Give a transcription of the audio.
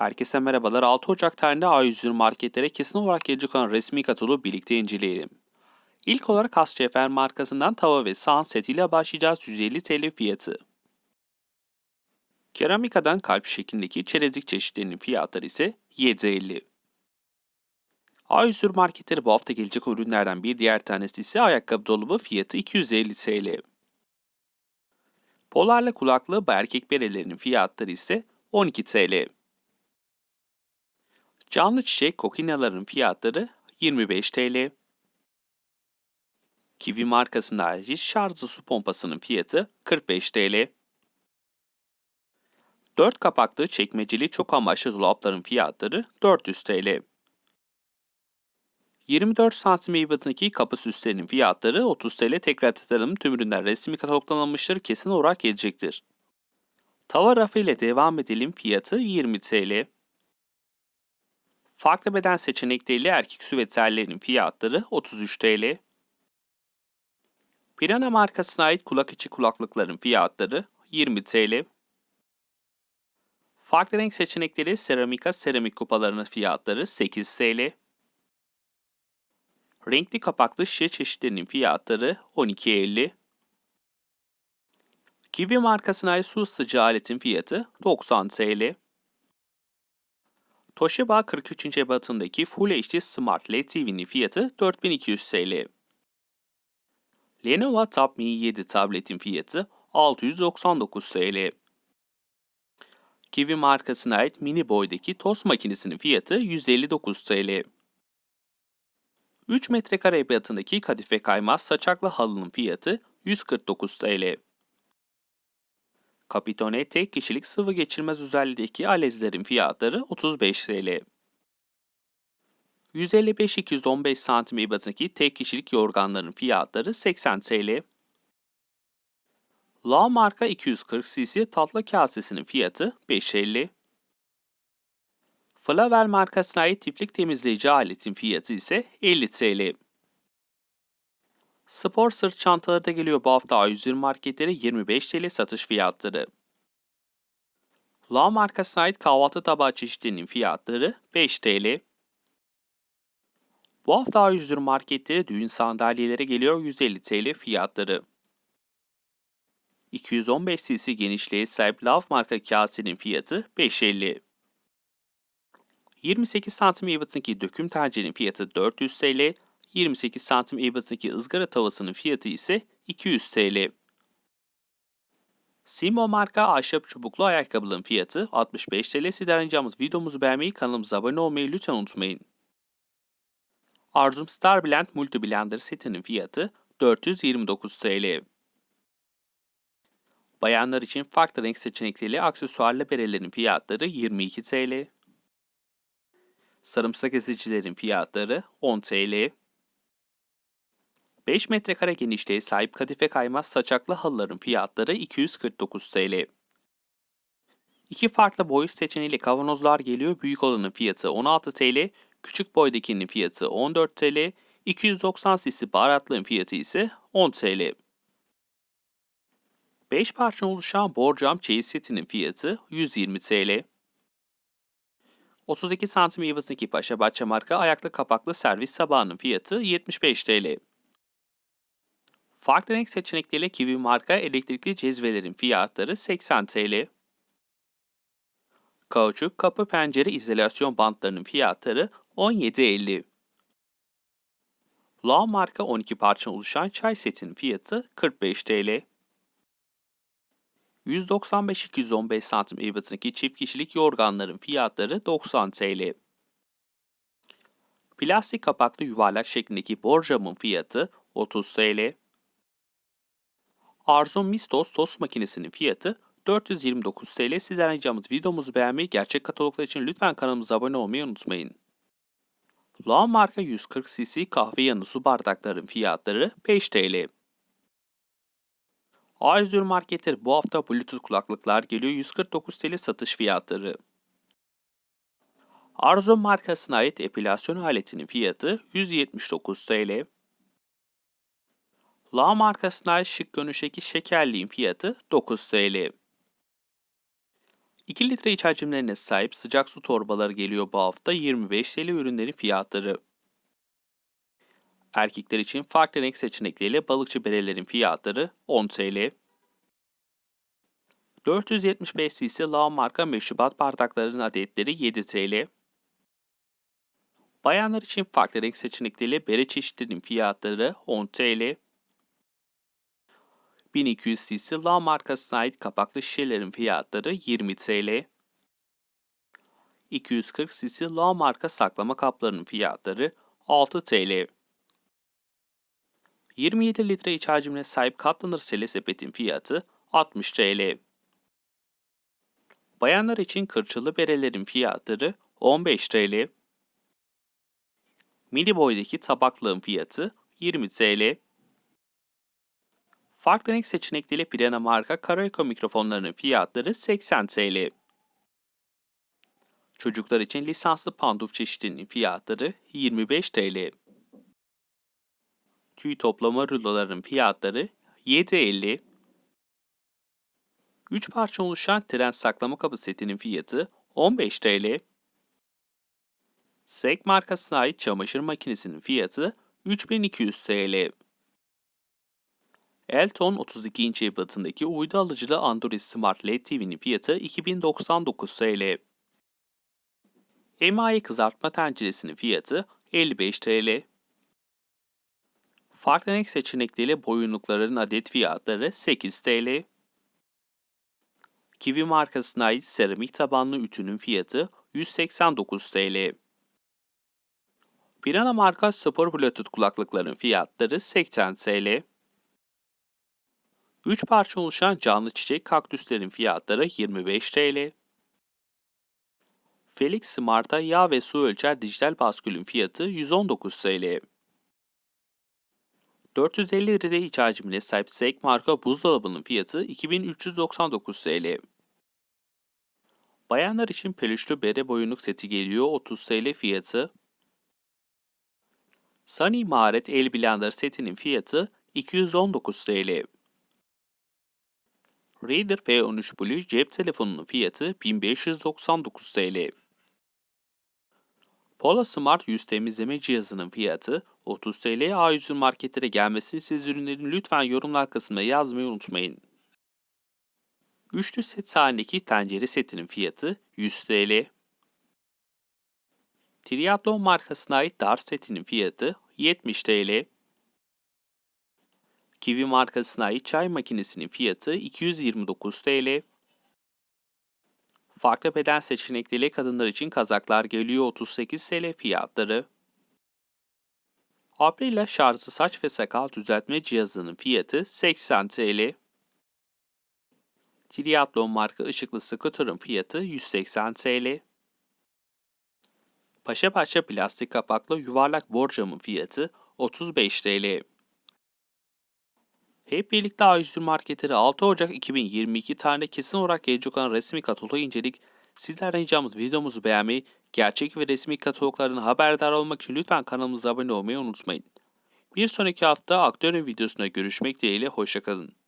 Herkese merhabalar. 6 Ocak tarihinde A101 marketlere kesin olarak gelecek olan resmi kataloğu birlikte inceleyelim. İlk olarak Asçefer markasından tava ve sahan setiyle başlayacağız 150 TL fiyatı. Keramikadan kalp şeklindeki çerezlik çeşitlerinin fiyatları ise 7.50. A101 marketleri bu hafta gelecek ürünlerden bir diğer tanesi ise ayakkabı dolabı fiyatı 250 TL. Polarla kulaklığı erkek berelerinin fiyatları ise 12 TL. Canlı çiçek kokinaların fiyatları 25 TL. Kiwi markasında ait şarjlı su pompasının fiyatı 45 TL. 4 kapaklı çekmeceli çok amaçlı dolapların fiyatları 400 TL. 24 santim ebatındaki kapı süslerinin fiyatları 30 TL tekrar tutalım. Tüm ürünler resmi kataloglanmıştır. Kesin olarak gelecektir. Tava rafı ile devam edelim. Fiyatı 20 TL. Farklı beden seçenekleriyle erkek süveterlerinin fiyatları 33 TL. Pirana markasına ait kulak içi kulaklıkların fiyatları 20 TL. Farklı renk seçenekleri seramika seramik kupalarının fiyatları 8 TL. Renkli kapaklı şişe çeşitlerinin fiyatları 12.50. Kiwi markasına ait su ısıtıcı aletin fiyatı 90 TL. Toshiba 43. ebatındaki Full HD Smart LED TV'nin fiyatı 4200 TL. Lenovo Tab Mi 7 tabletin fiyatı 699 TL. Kiwi markasına ait mini boydaki tost makinesinin fiyatı 159 TL. 3 metrekare ebatındaki kadife kaymaz saçaklı halının fiyatı 149 TL. Capitone tek kişilik sıvı geçirmez özelliğindeki alezlerin fiyatları 35 TL. 155-215 cm ebatındaki tek kişilik yorganların fiyatları 80 TL. La marka 240 cc tatlı kasesinin fiyatı 5.50. Flavel markasına ait tiflik temizleyici aletin fiyatı ise 50 TL. Spor sırt çantaları da geliyor bu hafta A101 marketleri 25 TL satış fiyatları. La markasına ait kahvaltı tabağı çeşitlerinin fiyatları 5 TL. Bu hafta A101 marketleri düğün sandalyelere geliyor 150 TL fiyatları. 215 cc genişliğe sahip Love marka kasenin fiyatı 5.50. 28 santim ebatındaki döküm tencerenin fiyatı 400 TL, 28 santim ebatındaki ızgara tavasının fiyatı ise 200 TL. Simo marka ahşap çubuklu ayakkabılığın fiyatı 65 TL. Sizden videomuzu beğenmeyi, kanalımıza abone olmayı lütfen unutmayın. Arzum Star Blend Multi Blender setinin fiyatı 429 TL. Bayanlar için farklı renk seçenekleriyle aksesuarlı berelerin fiyatları 22 TL. Sarımsak ezicilerin fiyatları 10 TL. 5 metrekare genişliğe sahip kadife kaymaz saçaklı halıların fiyatları 249 TL. İki farklı boy seçeneğiyle kavanozlar geliyor. Büyük olanın fiyatı 16 TL, küçük boydakinin fiyatı 14 TL, 290 cc baharatlığın fiyatı ise 10 TL. 5 parça oluşan borcam çeyiz setinin fiyatı 120 TL. 32 santim yıvısındaki Paşa Bahçe marka ayaklı kapaklı servis sabahının fiyatı 75 TL. Farklı renk seçenekleriyle Kiwi marka elektrikli cezvelerin fiyatları 80 TL. Kauçuk kapı pencere izolasyon bantlarının fiyatları 17.50. La marka 12 parça oluşan çay setin fiyatı 45 TL. 195-215 santim ebatındaki çift kişilik yorganların fiyatları 90 TL. Plastik kapaklı yuvarlak şeklindeki borcamın fiyatı 30 TL. Arzum Mistos tost makinesinin fiyatı 429 TL. Sizden ricamız videomuzu beğenmeyi, gerçek kataloglar için lütfen kanalımıza abone olmayı unutmayın. La marka 140 cc kahve yanı su bardakların fiyatları 5 TL. A101 marketleri bu hafta Bluetooth kulaklıklar geliyor 149 TL satış fiyatları. Arzo markasına ait epilasyon aletinin fiyatı 179 TL. La markasına ait şık görünüşteki şekerliğin fiyatı 9 TL. 2 litre iç hacimlerine sahip sıcak su torbaları geliyor bu hafta 25 TL ürünlerin fiyatları. Erkekler için farklı renk seçenekleriyle balıkçı berelerin fiyatları 10 TL. 475 cc Lao marka meşrubat bardaklarının adetleri 7 TL. Bayanlar için farklı renk seçenekleriyle bere çeşitlerinin fiyatları 10 TL. 1200 cc La markasına ait kapaklı şişelerin fiyatları 20 TL. 240 cc La marka saklama kaplarının fiyatları 6 TL. 27 litre iç hacmine sahip katlanır sele sepetin fiyatı 60 TL. Bayanlar için kırçılı berelerin fiyatları 15 TL. Mini boydaki tabaklığın fiyatı 20 TL. Farklı renk seçenekleriyle Pirana marka Karaoke mikrofonlarının fiyatları 80 TL. Çocuklar için lisanslı panduf çeşidinin fiyatları 25 TL. Tüy toplama ruloların fiyatları 7.50. 3 parça oluşan tren saklama kabı setinin fiyatı 15 TL. Sek markasına ait çamaşır makinesinin fiyatı 3200 TL. Elton 32 inç ebatındaki uydu alıcılı Android Smart LED TV'nin fiyatı 2099 TL. Emayi kızartma tenceresinin fiyatı 55 TL. Farklı renk seçenekleriyle boyunlukların adet fiyatları 8 TL. Kiwi markasına ait seramik tabanlı ütünün fiyatı 189 TL. Pirana marka spor bluetooth kulaklıkların fiyatları 80 TL. 3 parça oluşan canlı çiçek kaktüslerin fiyatları 25 TL. Felix Smart'a yağ ve su ölçer dijital baskülün fiyatı 119 TL. 450 litre iç hacmine sahip Sek marka buzdolabının fiyatı 2399 TL. Bayanlar için peluşlu bere boyunluk seti geliyor 30 TL fiyatı. Sunny Maharet El Blender setinin fiyatı 219 TL. Reader P13 Blue cep telefonunun fiyatı 1599 TL. Pola Smart yüz temizleme cihazının fiyatı 30 TL A100 marketlere gelmesi siz ürünlerin lütfen yorumlar kısmına yazmayı unutmayın. Üçlü set halindeki tencere setinin fiyatı 100 TL. Triathlon markasına ait dar setinin fiyatı 70 TL. Kiwi markasına ait çay makinesinin fiyatı 229 TL. Farklı beden seçenekleriyle kadınlar için kazaklar geliyor 38 TL fiyatları. Aprila şarjlı saç ve sakal düzeltme cihazının fiyatı 80 TL. Triathlon marka ışıklı scooter'ın fiyatı 180 TL. Paşa Paşa plastik kapaklı yuvarlak borcamın fiyatı 35 TL. Hep birlikte A101 marketleri 6 Ocak 2022 tarihinde kesin olarak gelecek olan resmi katalogu incelik. Sizlerden ricamız videomuzu beğenmeyi, gerçek ve resmi kataloglardan haberdar olmak için lütfen kanalımıza abone olmayı unutmayın. Bir sonraki hafta aktörün videosunda görüşmek dileğiyle hoşçakalın.